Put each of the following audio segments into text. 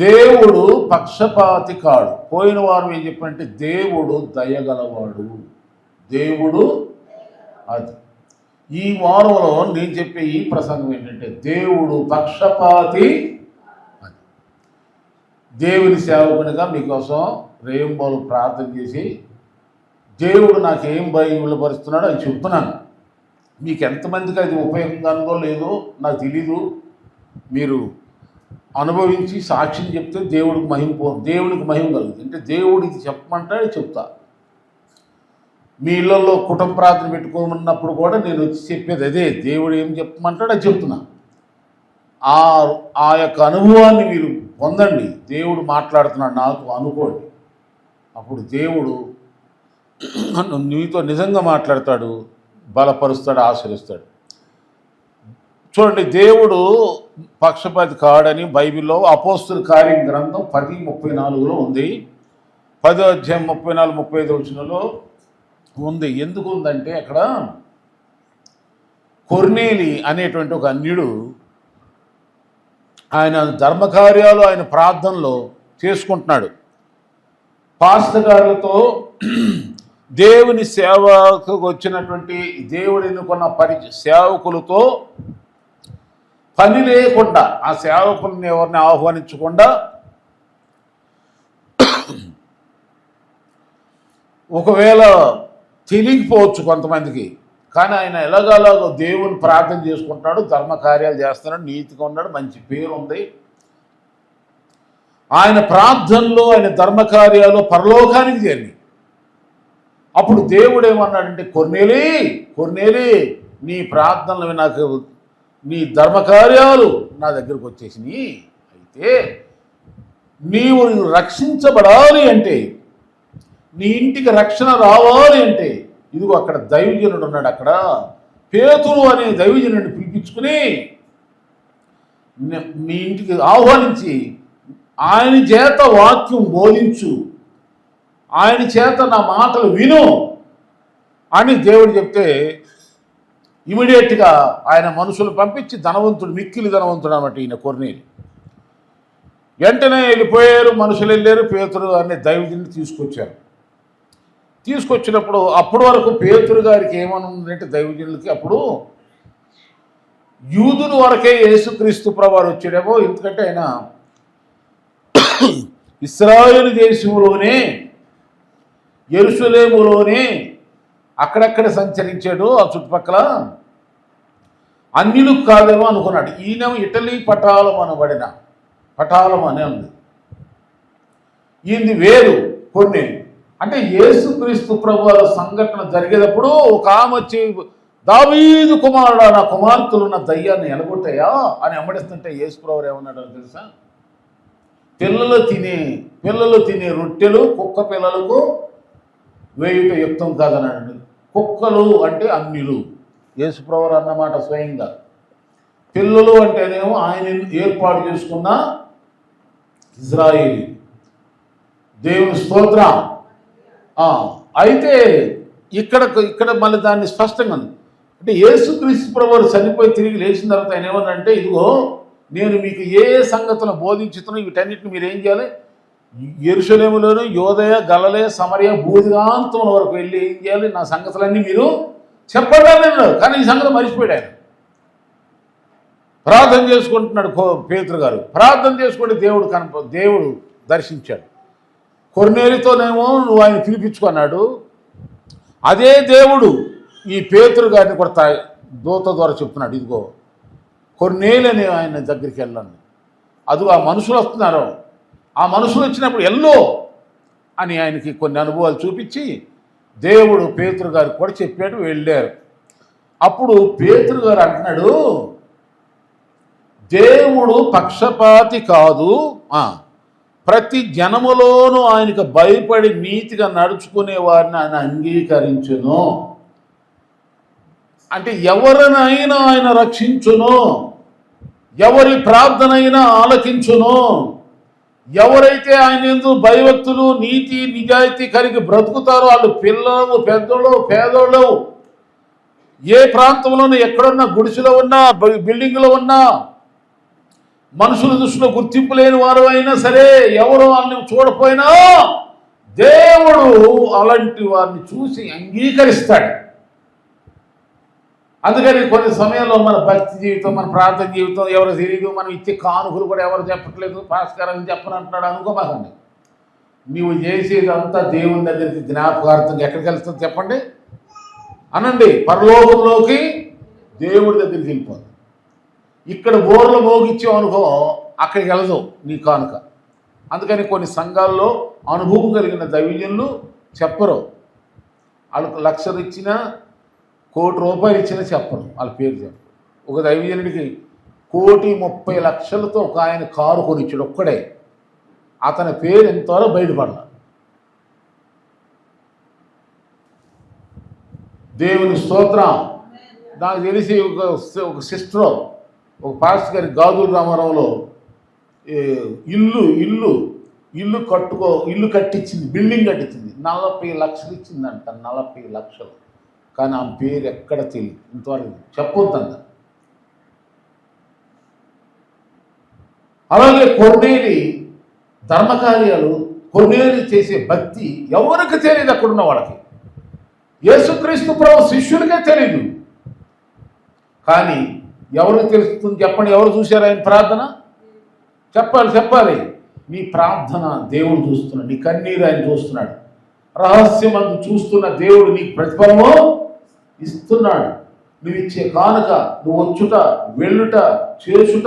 దేవుడు పక్షపాతి కాడు. పోయిన వారం ఏం చెప్పంటే దేవుడు దయగలవాడు. దేవుడు అది. ఈ వారంలో నేను చెప్పే ఈ ప్రసంగం ఏంటంటే దేవుడు పక్షపాతి అది. దేవుని సేవకునిగా మీకోసం రేయింబోలు ప్రార్థన చేసి దేవుడు నాకు ఏం బైబిల్ పరుస్తున్నాడో అని చెప్తున్నాను. మీకు ఎంతమందికి అది ఉపయోగంగా ఉందో లేదో నాకు తెలీదు. మీరు అనుభవించి సాక్ష్యం చెప్తే దేవుడికి మహిమ దేవునికి దేవుడికి మహిమ కలుగుతుంది. అంటే దేవుడికి చెప్పమంటే చెప్తా. మీ ఇళ్ళల్లో కుటుంబ ప్రార్థన పెట్టుకోమన్నప్పుడు కూడా నేను వచ్చి చెప్పేది అదే దేవుడు ఏం చెప్పమంటాడో అది చెప్తున్నా. ఆ ఆ యొక్క అనుభవాన్ని మీరు పొందండి. దేవుడు మాట్లాడుతున్నాడు నాకు అనుకోండి. అప్పుడు దేవుడు నీతో నిజంగా మాట్లాడతాడు బలపరుస్తాడు ఆశ్రయిస్తాడు. చూడండి దేవుడు పక్షపాతి కాడని బైబిల్లో అపోస్తుల కార్యం గ్రంథం పది ముప్పై నాలుగులో ఉంది. పదో అధ్యాయం ముప్పై నాలుగు ముప్పై ఐదు వచ్చినలో ఉంది. ఎందుకు ఉందంటే అక్కడ కొర్నేలి అనేటువంటి ఒక అన్యుడు ఆయన ధర్మకార్యాలు ఆయన ప్రార్థనలో చేసుకుంటున్నాడు. పాస్తగారులతో దేవుని సేవకు వచ్చినటువంటి దేవుడు ఎన్నుకున్న పరి సేవకులతో పని లేకుండా ఆ సేవకుల్ని ఎవరిని ఆహ్వానించకుండా ఒకవేళ తెలియకపోవచ్చు కొంతమందికి కానీ ఆయన ఎలాగలాగో దేవుని ప్రార్థన చేసుకుంటాడు ధర్మ కార్యాలు చేస్తున్నాడు నీతిగా ఉన్నాడు మంచి పేరు ఉంది. ఆయన ప్రార్థనలో ఆయన ధర్మ కార్యాలు పరలోకానికి చేరి అప్పుడు దేవుడు ఏమన్నాడంటే కొన్నేలి కొన్నేలి నీ ప్రార్థనలు నాకు నీ ధర్మకార్యాలు నా దగ్గరకు వచ్చేసినాయి. అయితే నీవు రక్షించబడాలి అంటే నీ ఇంటికి రక్షణ రావాలి అంటే ఇదిగో అక్కడ దైవజనుడు ఉన్నాడు అక్కడ. పేతురు అనే దైవజనుడిని పిలిపించుకుని నే- మీ ఇంటికి ఆహ్వానించి ఆయన చేత వాక్యం బోధించు. ఆయన చేత నా మాటలు విను అని దేవుడు చెప్తే ఇమీడియట్గా ఆయన మనుషులు పంపించి ధనవంతుడు మిక్కిలి ధనవంతుడు అన్నమాట ఈయన కొర్నీలు. వెంటనే వెళ్ళిపోయారు మనుషులు వెళ్ళారు పేతురు అనే దైవజుని తీసుకొచ్చారు. తీసుకొచ్చినప్పుడు అప్పటి వరకు పేతురు గారికి ఏమనుందంటే దైవజనులకి అప్పుడు యూదుని వరకే యేసుక్రీస్తు ప్రభావం వచ్చాడేమో ఎందుకంటే ఆయన ఇస్రాయేల్ దేశంలోనే ఎరుసలేములోనే అక్కడక్కడ సంచరించాడు ఆ చుట్టుపక్కల. అన్యులు కాదేమో అనుకున్నాడు. ఈయనేమో ఇటలీ పటాలం అనబడిన పటాలం అనే ఉంది. ఈయనది వేరు కొన్ని. అంటే యేసుక్రీస్తు ప్రభు సంఘటన జరిగేటప్పుడు ఒక ఆమె వచ్చి దావీదు కుమారుడు నా కుమార్తెలు ఉన్న దయ్యాన్ని ఎలగొట్టాయా? అని అమ్మడిస్తుంటే యేసు ప్రభు ఏమన్నాడో తెలుసా? పిల్లలు తినే పిల్లలు తినే రొట్టెలు కుక్క పిల్లలకు వేయుట యుక్తం కాదనండి. కుక్కలు అంటే అన్యులు. యేసుప్రవర్ అన్నమాట స్వయంగా. పిల్లలు అంటేనేమో ఆయన ఏర్పాటు చేసుకున్న ఇజ్రాయేలీ. దేవుని స్తోత్ర. అయితే ఇక్కడ ఇక్కడ మళ్ళీ దాన్ని స్పష్టంగా ఉంది. అంటే యేసుక్రీస్తు ప్రభువు చనిపోయి తిరిగి లేచిన తర్వాత ఆయన ఏమన్నంటే ఇదిగో నేను మీకు ఏ ఏ సంగతులను బోధించుతున్నా వీటన్నిటిని మీరు ఏం చేయాలి? ఎరుసలేములోను యోదయ గలలే సమరయ బూదిగాంతముల వరకు వెళ్ళి ఏం చేయాలి? నా సంగతులన్నీ మీరు చెప్పండి కానీ ఈ సంగతి మర్చిపోయాడు ఆయన. ప్రార్థన చేసుకుంటున్నాడు కో- పేతురు గారు. ప్రార్థన చేసుకుంటే దేవుడు కనప దేవుడు దర్శించాడు. కొన్నేరితోనేమో నువ్వు ఆయన పిలిపించుకున్నాడు. అదే దేవుడు ఈ పేతురు గారిని కూడా తా- దూత ద్వారా చెప్తున్నాడు. ఇదిగో కొన్నేళ్ళని ఆయన దగ్గరికి వెళ్ళండి. అది ఆ మనుషులు వస్తున్నారు. ఆ మనుషులు వచ్చినప్పుడు ఎల్లో అని ఆయనకి కొన్ని అనుభవాలు చూపించి దేవుడు పేతురు గారికి కూడా చెప్పాడు వెళ్ళారు. అప్పుడు పేతురు గారు అంటున్నాడు దేవుడు పక్షపాతి కాదు. ప్రతి జనములోనూ ఆయనకు భయపడి నీతిగా నడుచుకునే వారిని ఆయన అంగీకరించును. అంటే ఎవరినైనా ఆయన రక్షించును. ఎవరి ప్రార్థనైనా ఆలకించును. ఎవరైతే ఆయన ఎందు భయభక్తులు నీతి నిజాయితీ కలిగి బ్రతుకుతారో వాళ్ళు పిల్లలు పెద్దలు పేదోళ్ళు ఏ ప్రాంతంలోనూ ఎక్కడున్నా గుడిసెలో ఉన్నా బిల్డింగ్లో ఉన్నా మనుషుల దృష్టిలో గుర్తింపు లేని వారు అయినా సరే ఎవరు వాళ్ళని చూడపోయినా దేవుడు అలాంటి వారిని చూసి అంగీకరిస్తాడు. అందుకని కొన్ని సమయంలో మన భక్తి జీవితం మన ప్రార్థన జీవితం ఎవరు తెలియదు మనం ఇచ్చే కానుకలు కూడా ఎవరు చెప్పట్లేదు. భాస్కరం చెప్పను అంటున్నాడు అనుకోమాకండి. నీవు చేసేదంతా దేవుని దగ్గరికి జ్ఞాపకార్థం ఎక్కడికి వెళ్తుంది చెప్పండి. అనండి పరలోకంలోకి దేవుడి దగ్గరికి వెళ్ళిపోదు ఇక్కడ బోర్లు మోగిచ్చావు అనుకో అక్కడికి వెళ్ళదు నీ కానుక. అందుకని కొన్ని సంఘాల్లో అనుభవం కలిగిన దైవజనులు చెప్పరు. వాళ్ళకు లక్షలు ఇచ్చినా కోటి రూపాయలు ఇచ్చినా చెప్పను. వాళ్ళ పేరు చెప్పను. ఒక దైవజనుడికి కోటి ముప్పై లక్షలతో ఒక ఆయన కారు కొనిచ్చాడు ఒక్కడే. అతని పేరు ఎంతవరకు బయటపడాల. దేవుని స్తోత్రం. నాకు తెలిసి ఒక ఒక సిస్టర్ ఒక పాస్టర్ గారి గాజుల రామారావులో ఇల్లు ఇల్లు ఇల్లు కట్టుకో ఇల్లు కట్టించింది బిల్డింగ్ కట్టించింది. నలభై లక్షలు ఇచ్చిందంట నలభై లక్షలు. కానీ ఆ పేరు ఎక్కడ తెలియదు. ఇంతవరకు చెప్పొద్దంట అలాగే కొన్నేలి ధర్మకార్యాలు కొన్నేలి చేసే భక్తి ఎవరికి తెలియదు అక్కడున్న వాళ్ళకి? యేసుక్రీస్తు ప్రభు శిష్యులకే తెలియదు కానీ ఎవరికి తెలుస్తుంది చెప్పండి. ఎవరు చూశారు ఆయన ప్రార్థన? చెప్పాలి చెప్పాలి. నీ ప్రార్థన దేవుడు చూస్తున్నాడు నీ కన్నీరు ఆయన చూస్తున్నాడు. రహస్యమందు చూస్తున్న దేవుడు నీకు ప్రతిఫలము ఇస్తున్నాడు. నువ్వు ఇచ్చే కానుక నువ్వు వచ్చుట వెళ్ళుట చేసుట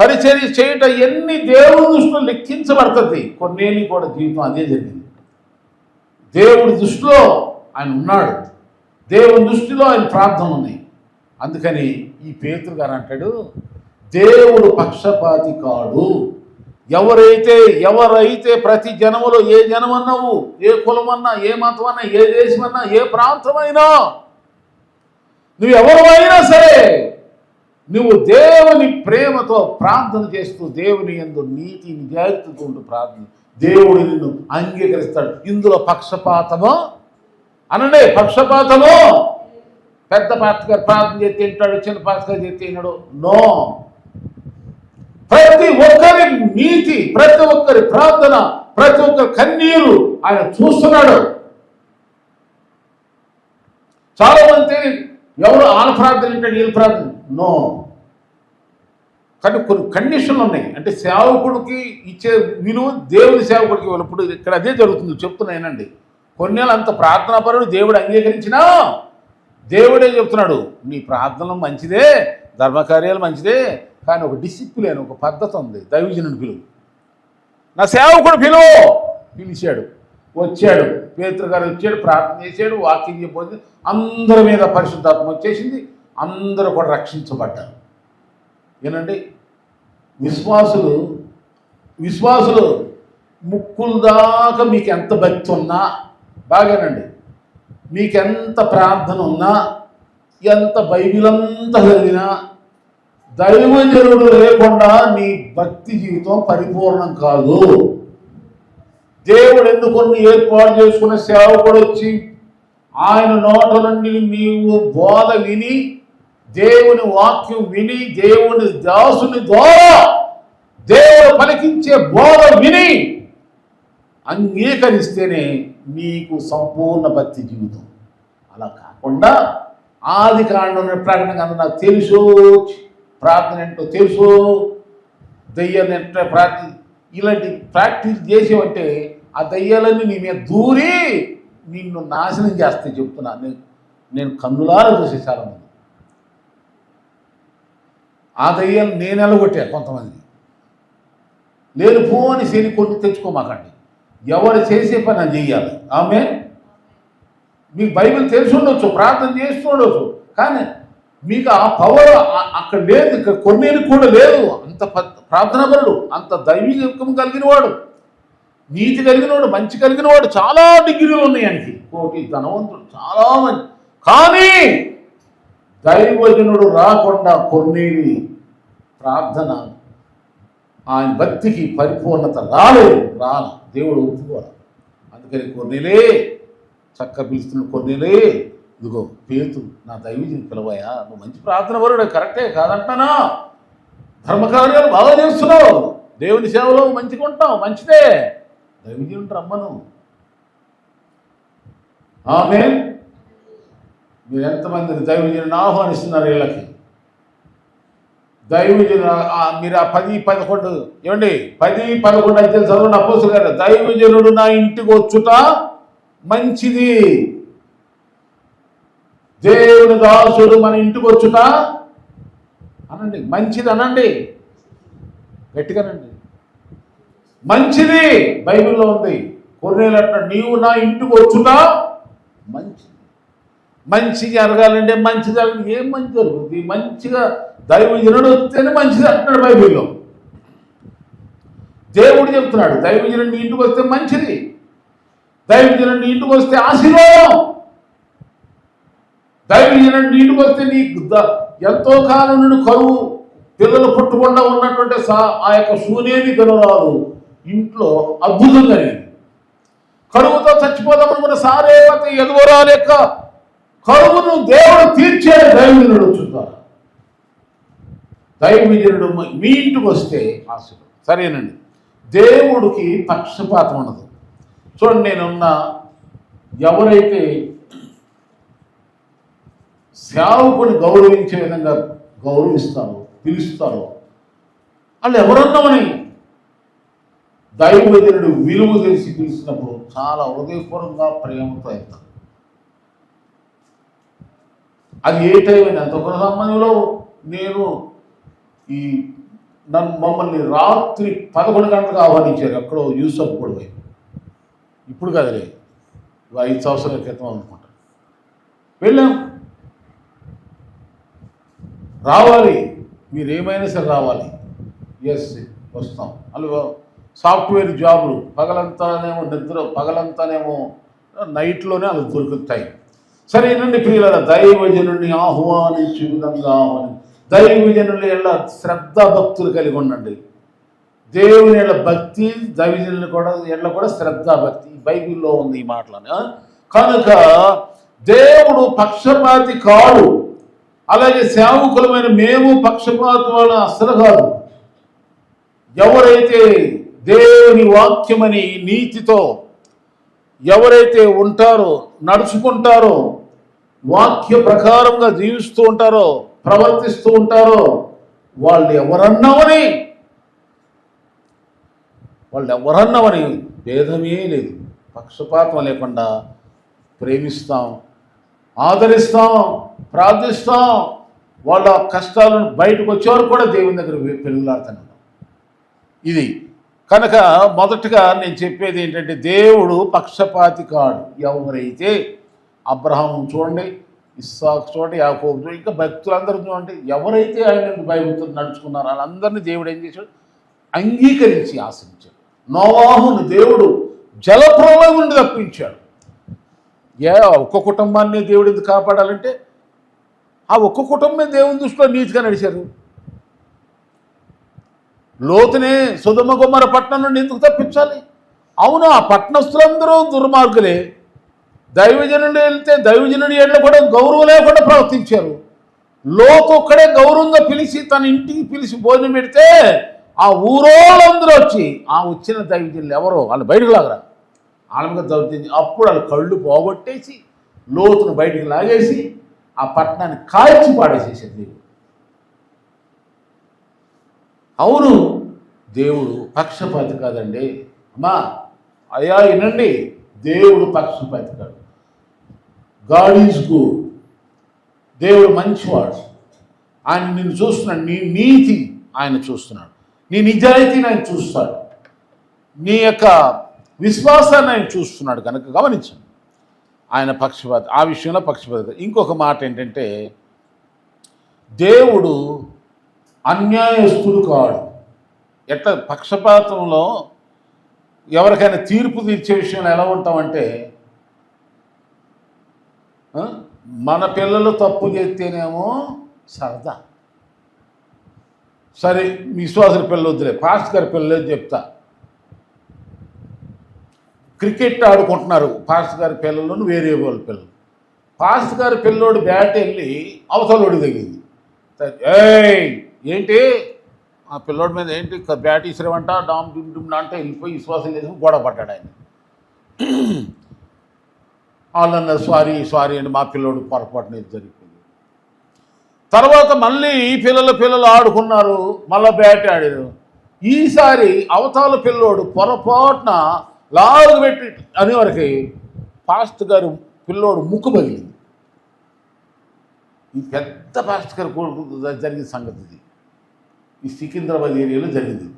పరిచర్య చేయుట ఎన్ని దేవుడి దృష్టిలో లెక్కించబడుతుంది. కొన్నేని కూడా జీవితం అదే జరిగింది. దేవుడి దృష్టిలో ఆయన ఉన్నాడు. దేవుని దృష్టిలో ఆయన ప్రార్థన ఉన్నాయి అందుకని ఈ పేతురు గారు అంటాడు దేవుడు పక్షపాతి కాడు. ఎవరైతే ఎవరైతే ప్రతి జనములో ఏ జనమన్నావు ఏ కులమన్నా ఏ మతమన్నా ఏ దేశమన్నా ఏ ప్రాంతమైనా నువ్వు ఎవరైనా సరే నువ్వు దేవుని ప్రేమతో ప్రార్థన చేస్తూ దేవుని ఎందు నీతి నిజాయితీతో ఉంటూ ప్రార్థన. దేవుడు నిన్ను అంగీకరిస్తాడు. ఇందులో పక్షపాతము? అనండి పక్షపాతమో? పెద్ద పాత్ర ప్రార్థన చేస్తే వింటాడు చిన్న పాత్ర చేస్తే నో. ప్రతి ఒక్కరి నీతి ప్రతి ఒక్కరి ప్రార్థన ప్రతి ఒక్కరి కన్నీరు ఆయన చూస్తున్నాడు. చాలా మంది ఎవరు ఆన ప్రార్థన ఏంటంటే వీళ్ళ ప్రార్థన? నో. కానీ కొన్ని కండిషన్లు ఉన్నాయి. అంటే సేవకుడికి ఇచ్చే విలువ దేవుని సేవకుడికి ఇవ్వాలి. ఇప్పుడు ఇక్కడ అదే జరుగుతుంది. చెప్తున్నానండి కొన్నేళ్ళు అంత ప్రార్థనా పరుడు దేవుడు అంగీకరించినా దేవుడే చెప్తున్నాడు నీ ప్రార్థన మంచిదే ధర్మకార్యాలు మంచిదే కానీ ఒక డిసిప్లిన్ ఒక పద్ధతి ఉంది. దైవజనుని పిలువు. నా సేవకుడు పిలువు. పిలిచాడు. వచ్చాడు. పేతురు గారు వచ్చాడు ప్రార్థన చేశాడు వాకింగ్ చెప్పొచ్చి అందరి మీద పరిశుద్ధాత్మ వచ్చేసింది. అందరూ కూడా రక్షించబడ్డారు. ఏనండి? విశ్వాసులు విశ్వాసులు ముక్కుల దాకా మీకు ఎంత భక్తి ఉన్నా బాగానండి. మీకు ఎంత ప్రార్థన ఉన్నా ఎంత బైబిల్ అంతా చదివినా దైవజనుడు లేకుండా నీ భక్తి జీవితం పరిపూర్ణం కాదు. దేవుడు ఎందుకొని ఏర్పాటు చేసుకున్న సేవకుడు వచ్చి ఆయన నోట నుండి నీవు బోధ విని దేవుని వాక్యం విని దేవుని దాసుని ద్వారా దేవుడు పలికించే బోధ విని అంగీకరిస్తేనే నీకు సంపూర్ణ భక్తి జీవితం. అలా కాకుండా ఆది కాండం ప్రకటన కన్నా నాకు తెలుసు ప్రార్థన ఏంటో తెలుసు దయ్యాన్ని అంటే ప్రార్థన ఇలాంటి ప్రాక్టీస్ చేసేవంటే ఆ దయ్యాలన్నీ నీ మీద దూరి నిన్ను నాశనం చేస్తే చెప్తున్నా నేను నేను కన్నులారా చూసే చాలామంది. ఆ దయ్యాలు నేను ఎలగొట్టా కొంతమంది లేదు పోని శని కొన్ని తెచ్చుకోమాకండి. ఎవరు చేసే పని అది చెయ్యాలి ఆమె మీకు బైబిల్ తెలిసి ఉండొచ్చు ప్రార్థన చేస్తుండొచ్చు కానీ మీకు ఆ పవర్ అక్కడ లేదు ఇక్కడ కొన్నేరు కూడా లేదు అంత ప్రార్థనపరుడు అంత దైవికం కలిగిన వాడు నీతి కలిగిన వాడు మంచి కలిగిన వాడు చాలా డిగ్రీలు ఉన్నాయి ఆయనకి. కోటి ధనవంతుడు చాలా మంచి. కానీ దైవజనుడు రాకుండా కొన్నేరి ప్రార్థన ఆయన భక్తికి పరిపూర్ణత రాలేదు రాల. దేవుడు ఒప్పుకోవాలి. అందుకని కొన్నేలే చక్క పిలుస్తున్న కొన్నేలే ఇదిగో పేతు నా దైవజని పిలవయా నువ్వు మంచి ప్రార్థన వరుడు కరెక్టే కాదంటానా? ధర్మకార్యాలు బాగా చేస్తున్నావు దేవుని సేవలో మంచిగా ఉంటావు మంచిదే. దైవజనుడు రమ్మను. ఆమె మీరు ఎంతమందిని దైవజనుని ఆహ్వానిస్తున్నారు వీళ్ళకి? దైవజను మీరు ఆ పది పదకొండు ఏమండి? పది పదకొండు అయితే చదవండి అపోసు గారు దైవజనుడు నా ఇంటికి వచ్చుట మంచిది. దేవుని దాసుడు మన ఇంటికి వచ్చుట? అనండి. మంచిది అనండి. గట్టిగానండి. మంచిది బైబిల్లో ఉంది. కొన్నేళ్ళు అంటాడు నీవు నా ఇంటికి వచ్చుట? మంచిది. మంచి జరగాలంటే మంచి జరగదు ఏం మంచి జరుగుతుంది మంచిగా దైవజనుడు వస్తేనే మంచిది అంటున్నాడు బైబిల్లో. దేవుడు చెప్తున్నాడు దైవజనుడు నీ ఇంటికి వస్తే మంచిది. దైవజనుడు నీ ఇంటికి వస్తే ఆశీర్వాదం. దైవజనుడు నీళ్ళు వస్తే నీ ఎంతో కాలం నుండి కరువు పిల్లలు పుట్టకుండా ఉన్నటువంటి సా- ఆ యొక్క శూన్యేమి గెలవరాదు ఇంట్లో అద్భుతం జరిగింది. కరువుతో చచ్చిపోదామనుకున్న సారేవతి ఎదుగురాల యొక్క కరువును దేవుడు తీర్చే దైవజనుడు చూద్దాం దైవజనుడు మీ ఇంటికి వస్తే ఆశీర్వాదం. సరేనండి. దేవుడికి పక్షపాతం ఉండదు. చూడండి నేనున్న ఎవరైతే సేవకుని గౌరవించే విధంగా గౌరవిస్తారు పిలుస్తారు. వాళ్ళు ఎవరన్నామని దైవజనుడు విలువ తెలిసి పిలిచినప్పుడు చాలా హృదయపూర్వకంగా ప్రేమతో వెళ్తారు అది ఏ టైం అయినా ఒక సంబంధంలో నేను ఈ నన్ను మమ్మల్ని రాత్రి పదకొండు గంటలకు ఆహ్వానించారు ఎక్కడో యూసఫ్ కూడా ఇప్పుడు కదలే ఐదు సంవత్సరాల క్రితం అనుకుంటా. వెళ్ళాం. రావాలి. మీరు ఏమైనా సరే రావాలి. ఎస్ వస్తాం. అలా సాఫ్ట్వేర్ జాబులు పగలంతానేమో నిద్ర పగలంతానేమో నైట్లోనే అలా దొరుకుతాయి. సరేనండి ప్రియుల దైవజనుడిని ఆహ్వానించే విధంగా ఆహ్వాని దైవజనుల ఎల్ల శ్రద్ధ భక్తులు కలిగి ఉండండి. దేవుని ఎళ్ళ భక్తి దైవజనులు కూడా ఎళ్ళ కూడా శ్రద్ధ భక్తి. బైబిల్లో ఉంది ఈ మాటలని కనుక దేవుడు పక్షపాతి కాడు. అలాగే సేవకులమైన మేము పక్షపాతం వాళ్ళ అసలు కాదు. ఎవరైతే దేవుని వాక్యమని నీతితో ఎవరైతే ఉంటారో నడుచుకుంటారో వాక్య ప్రకారంగా జీవిస్తూ ఉంటారో ప్రవర్తిస్తూ ఉంటారో వాళ్ళు ఎవరన్నామని వాళ్ళు ఎవరన్నామని భేదమే లేదు. పక్షపాతం లేకుండా ప్రేమిస్తాం ఆదరిస్తాం ప్రార్థిస్తాం. వాళ్ళ కష్టాలను బయటకు వచ్చేవారు కూడా దేవుని దగ్గర పెరుగులాడుతున్నాం ఇది కనుక మొదటగా నేను చెప్పేది ఏంటంటే దేవుడు పక్షపాతి కాడు. ఎవరైతే అబ్రహాం చూడండి ఇస్సాకు చూడండి యాకోబు చూడండి ఇంకా భక్తులందరూ చూడండి ఎవరైతే ఆయన భయభక్తులు నడుచుకున్నారో వాళ్ళందరినీ దేవుడు ఏం చేశాడు? అంగీకరించి ఆశించాడు నోవాహును దేవుడు జలప్రలయం నుండి తప్పించాడు. ఏ ఒక్క కుటుంబాన్ని దేవుడు ఎందుకు కాపాడాలంటే ఆ ఒక్క కుటుంబమే దేవుని దృష్టిలో నీతిగా నడిచారు. లోతునే సుధమ గుమ్మర పట్టణం నుండి ఎందుకు తప్పించాలి? అవును ఆ పట్టణస్తులందరూ దుర్మార్గులే. దైవజనుడు వెళ్తే దైవజనుడి ఏళ్ళు కూడా గౌరవం లేకుండా ప్రవర్తించారు. లోతు ఒక్కడే గౌరవంగా పిలిచి తన ఇంటికి పిలిచి భోజనం పెడితే ఆ ఊరోళ్ళందరూ వచ్చి ఆ వచ్చిన దైవజనులు ఎవరో? వాళ్ళు బయటకు లాగరా? వాళ్ళ దౌర్జన్యం. అప్పుడు వాళ్ళు కళ్ళు పోగొట్టేసి లోతును బయటికి లాగేసి ఆ పట్టణాన్ని కాల్చి పాడేసేసారు దేవుడు అవును దేవుడు పక్షపాతి కాదండి. అమ్మా అయ్యా వినండి. దేవుడు పక్షపాతి కాదు. God is good. దేవుడు మంచివాడు. ఆయన నిన్ను చూస్తున్నాడు. నీ నీతి ఆయన చూస్తున్నాడు. నీ నిజాయితీని ఆయన చూస్తాడు. నీ యొక్క విశ్వాసాన్ని ఆయన చూస్తున్నాడు కనుక గమనించండి. ఆయన పక్షపాత ఆ విషయంలో పక్షపాత. ఇంకొక మాట ఏంటంటే దేవుడు అన్యాయస్తుడు కాడు. ఎట్లా? పక్షపాతంలో ఎవరికైనా తీర్పు తీర్చే విషయంలో ఎలా ఉంటామంటే మన పిల్లలు తప్పు చేస్తేనేమో సరదా. సరే విశ్వాసుల పిల్లలు వద్దులే పాస్ట్ గారి పిల్లలు చెప్తా? క్రికెట్ ఆడుకుంటున్నారు. పాస్ట్ గారి పిల్లలను వేరే వాళ్ళ పిల్లలు. పాస్ట్ గారి పిల్లోడు బ్యాట్ వెళ్ళి అవతలోడు తగ్గింది ఏయ్ ఏంటి? ఆ పిల్లోడి మీద ఏంటి? బ్యాట్ ఇసిరేమంట డామ్ డుమ్ డుమ్ అంటే వెళ్ళిపోయి విశ్వాసం చేసి గొడవ పడ్డాడు ఆయన. వాళ్ళన్న సారీ సారీ అని మా పిల్లోడు పొరపాటున జరిగింది జరిగిపోయింది. తర్వాత మళ్ళీ ఈ పిల్లల పిల్లలు ఆడుకున్నారు మళ్ళీ బ్యాట్ ఆడారు. ఈసారి అవతాల పిల్లోడు పొరపాటున లాగు పెట్టి అనేవరకు పాస్ట్ గారు పిల్లోడు ముక్కు పగిలింది. ఈ పెద్ద పాస్ట్ గారు కొడుకు జరిగిన సంగతి ఇది. ఈ సికింద్రాబాద్ ఏరియాలో జరిగింది.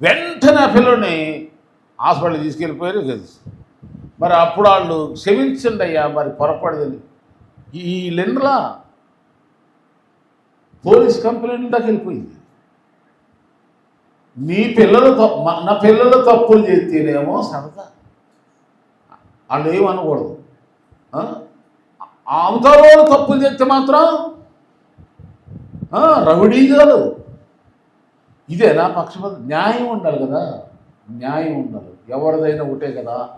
వెంటనే ఆ పిల్లోడిని హాస్పిటల్ తీసుకెళ్ళిపోయారు కదా. మరి అప్పుడు వాళ్ళు క్షమించండి అయ్యా మరి పొరపడదని. ఈ లెండ్లా పోలీస్ కంప్లైంట్ దాకా వెళ్ళిపోయింది. నీ పిల్లలు తప్పు నా పిల్లలు తప్పులు చేస్తేనేమో సరదా. వాళ్ళు ఏమనకూడదు ఆ? అవతల తప్పులు చేస్తే మాత్రం ఆ, రౌడీగాలు ఇదేనా పక్షపాత? న్యాయం ఉండాలి కదా. న్యాయం ఉండాలి. ఎవరిదైనా ఒకటే కదా.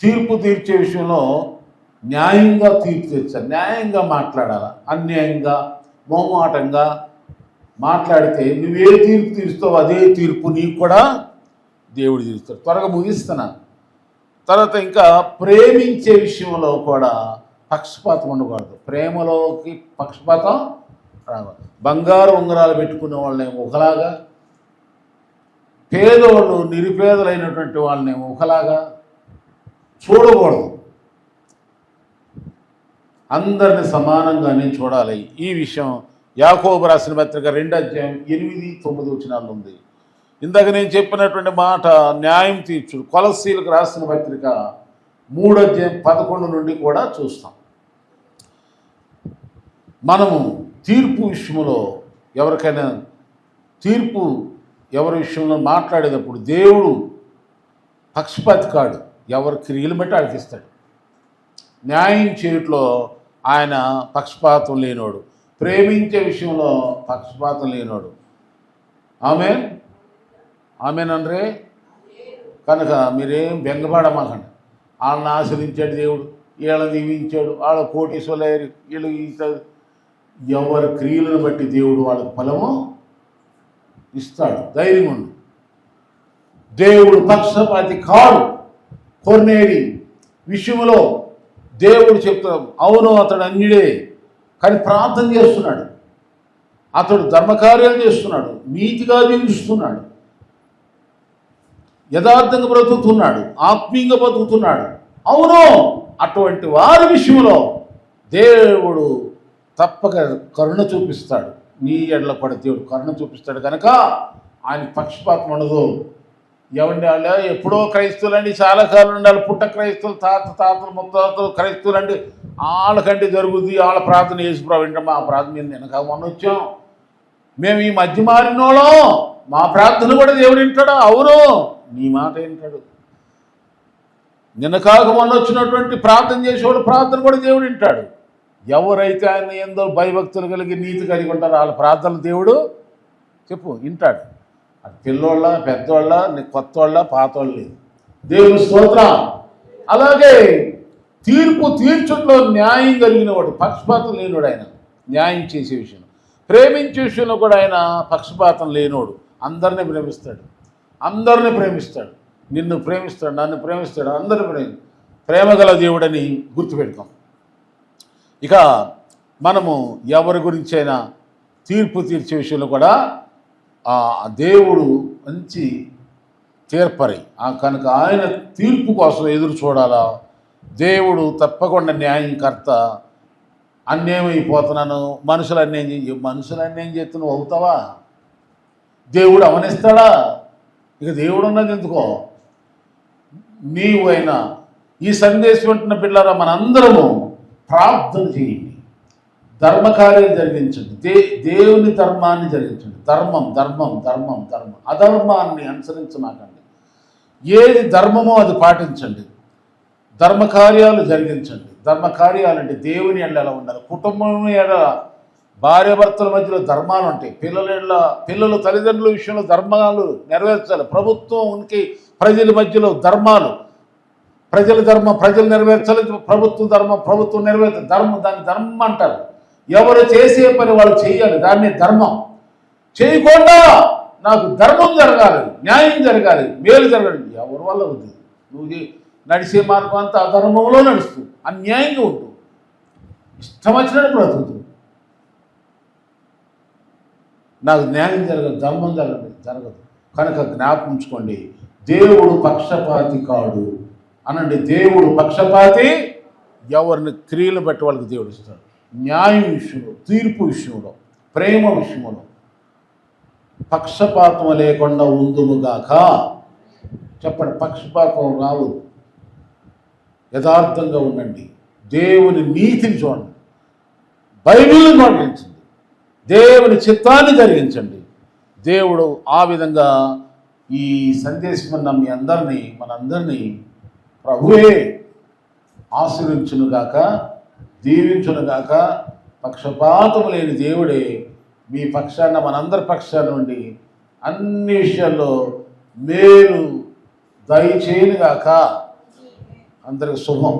తీర్పు తీర్చే విషయంలో న్యాయంగా తీర్పు తీర్చాలి. న్యాయంగా మాట్లాడాలి? అన్యాయంగా మోమాటంగా మాట్లాడితే నువ్వే తీర్పు తీరుస్తావు అదే తీర్పు నీకు కూడా దేవుడు తీరుస్తాడు. త్వరగా ముగిస్తున్నా. తర్వాత ఇంకా ప్రేమించే విషయంలో కూడా పక్షపాతం ఉండకూడదు. ప్రేమలోకి పక్షపాతం రాకూడదు. బంగారు ఉంగరాలు పెట్టుకునే వాళ్ళని ఒకలాగా పేదోళ్ళు నిరుపేదలైనటువంటి వాళ్ళని ఒకలాగా చూడకూడదు. అందరిని సమానంగానే చూడాలి. ఈ విషయం యాకోబు రాసిన పత్రిక రెండు అధ్యాయం ఎనిమిది తొమ్మిది వచనాలు ఉంది. ఇందాక నేను చెప్పినటువంటి మాట న్యాయం తీర్చుడు. కొలసీలకు రాసిన పత్రిక మూడు అధ్యాయం పదకొండు నుండి కూడా చూస్తాం. మనము తీర్పు విషయంలో ఎవరికైనా తీర్పు ఎవరి విషయంలో మాట్లాడేటప్పుడు దేవుడు పక్షపాతి కాడు. ఎవరి క్రియలు బట్టి అడిగిస్తాడు న్యాయం చేయట్లో ఆయన పక్షపాతం లేనోడు. ప్రేమించే విషయంలో పక్షపాతం లేనోడు. ఆమె ఆమెనండ్రే కనుక మీరేం బెంగపడమాకండి. వాళ్ళని ఆశ్రయించాడు దేవుడు. వీళ్ళని దీవించాడు. వాళ్ళ కోటీశ్వరయ్యారు వీళ్ళు ఎవరి క్రియలను బట్టి దేవుడు వాళ్ళకి ఫలము ఇస్తాడు. ధైర్యం ఉండు. దేవుడు పక్షపాతి కాడు. కొన్నేడి విషయంలో దేవుడు చెప్తాడు అవును అతడు అన్యుడే. కానీ ప్రార్థన చేస్తున్నాడు. అతడు ధర్మకార్యాలు చేస్తున్నాడు. నీతిగా జీవిస్తున్నాడు. యథార్థంగా బ్రతుకుతున్నాడు. ఆత్మీయంగా బ్రతుకుతున్నాడు. అవును అటువంటి వారి విషయంలో దేవుడు తప్పక కరుణ చూపిస్తాడు. నీ ఎడల పడి దేవుడు కరుణ చూపిస్తాడు కనుక ఆయన పక్షపాతం ఉండదు. ఎవరిని ఎప్పుడో క్రైస్తువులండి చాలా కాలం ఉండాలి. పుట్ట క్రైస్తువులు తాత తాతలు ముత్తాతలు క్రైస్తువులండి. వాళ్ళకంటే జరుగుద్ది వాళ్ళ ప్రార్థన చేసుకురా వింటాం మా ప్రార్థన మీద వెనక మొన్న వచ్చాం. మేము ఈ మధ్య మారినోళ్ళం మా ప్రార్థన కూడా దేవుడు వింటాడు? అవును. నీ మాట వింటాడు. నిన్న కాక మొన్న వచ్చినటువంటి ప్రార్థన చేసేవాడు ప్రార్థన కూడా దేవుడు వింటాడు. ఎవరైతే ఆయన ఎందో భయభక్తులు కలిగి నీతి కలిగి ఉంటారో వాళ్ళ ప్రార్థనలు దేవుడు చెప్పు వింటాడు. అది పిల్లోళ్ళ పెద్దోళ్ళ నీ కొత్తోళ్ళ పాతోళ్ళ లేదు. దేవుని స్తోత్రం. అలాగే తీర్పు తీర్చడంలో న్యాయం కలిగిన వాడు పక్షపాతం లేనివాడు ఆయన. న్యాయం చేసే విషయం. ప్రేమించే విషయంలో కూడా ఆయన పక్షపాతం లేనోడు అందరినీ ప్రేమిస్తాడు. అందరిని ప్రేమిస్తాడు. నిన్ను ప్రేమిస్తాడు నన్ను ప్రేమిస్తాడు అందరిని ప్రేమి. ప్రేమగల దేవుడని గుర్తుపెడతాం. ఇక మనము ఎవరి గురించి అయినా తీర్పు తీర్చే విషయంలో కూడా ఆ దేవుడు మంచి తీర్పరి. ఆ కనుక ఆయన తీర్పు కోసం ఎదురు చూడాలా? దేవుడు తప్పకుండా న్యాయంకర్త అన్యాయం అయిపోతున్నాను మనుషులు అన్యాయం చేయ మనుషులు అన్యాయం చేస్తే నువ్వు అవుతావా? దేవుడు అవనిస్తాడా? ఇక దేవుడు ఉన్నది ఎందుకో? నీవు అయినా ఈ సందేశం వింటున్న పిల్లరా మనందరము ప్రార్థన చేయండి. ధర్మకార్యం జరిగించండి. దే దేవుని ధర్మాన్ని జరిగించండి. ధర్మం ధర్మం ధర్మం ధర్మం. అధర్మాన్ని అనుసరించమాకండి. ఏది ధర్మమో అది పాటించండి. ధర్మకార్యాలు జరిగించండి. ధర్మకార్యాలు అంటే దేవుని ఎడల ఎలా ఉండాలి. కుటుంబం ఎడల భార్యాభర్తల మధ్యలో ధర్మాలు ఉంటాయి. పిల్లల ఎడల పిల్లలు తల్లిదండ్రుల విషయంలో ధర్మాలు నెరవేర్చాలి. ప్రభుత్వం ఉనికి ప్రజల మధ్యలో ధర్మాలు. ప్రజల ధర్మం ప్రజలు నెరవేర్చాలి. ప్రభుత్వ ధర్మం ప్రభుత్వం నెరవేర్చాలి ధర్మం దాన్ని ధర్మం అంటారు. ఎవరు చేసే పని వాళ్ళు చేయాలి. దాన్ని ధర్మం. చేయకుండా నాకు ధర్మం జరగాలి న్యాయం జరగాలి మేలు జరగాలి. ఎవరి వల్ల ఉంది నువ్వు నడిచే మార్గం అంతా అధర్మంలో నడుస్తూ అన్యాయంగా ఉంటూ ఇష్టం వచ్చినట్టు బ్రతుకుతూ నాకు న్యాయం జరగదు ధర్మం జరగదు జరగదు. కనుక జ్ఞాపించుకోండి దేవుడు పక్షపాతి కాడు అనండి దేవుడు పక్షపాతి ఎవరిని క్రియలు బట్టి వాళ్ళకి దేవుడు ఇస్తాడు. న్యాయం విషయంలో తీర్పు విషయంలో ప్రేమ విషయంలో. పక్షపాతం లేకుండా ఉందుముగాక చెప్పండి పక్షపాతం రావద్దు యథార్థంగా ఉండండి. దేవుని నీతిని చూడండి. బైబిల్ని నోటించండి దేవుని చిత్తాన్ని జరిగించండి. దేవుడు ఆ విధంగా ఈ సందేశం మీ అందరినీ మనందరినీ ప్రభువే ఆశ్రయించునుగాక దీవించునుగాక పక్షపాతము లేని దేవుడే మీ పక్షాన మనందరి పక్షాన నుండి అన్ని విషయాల్లో మేలు దయచేయనుగాక. అందరికి శుభం.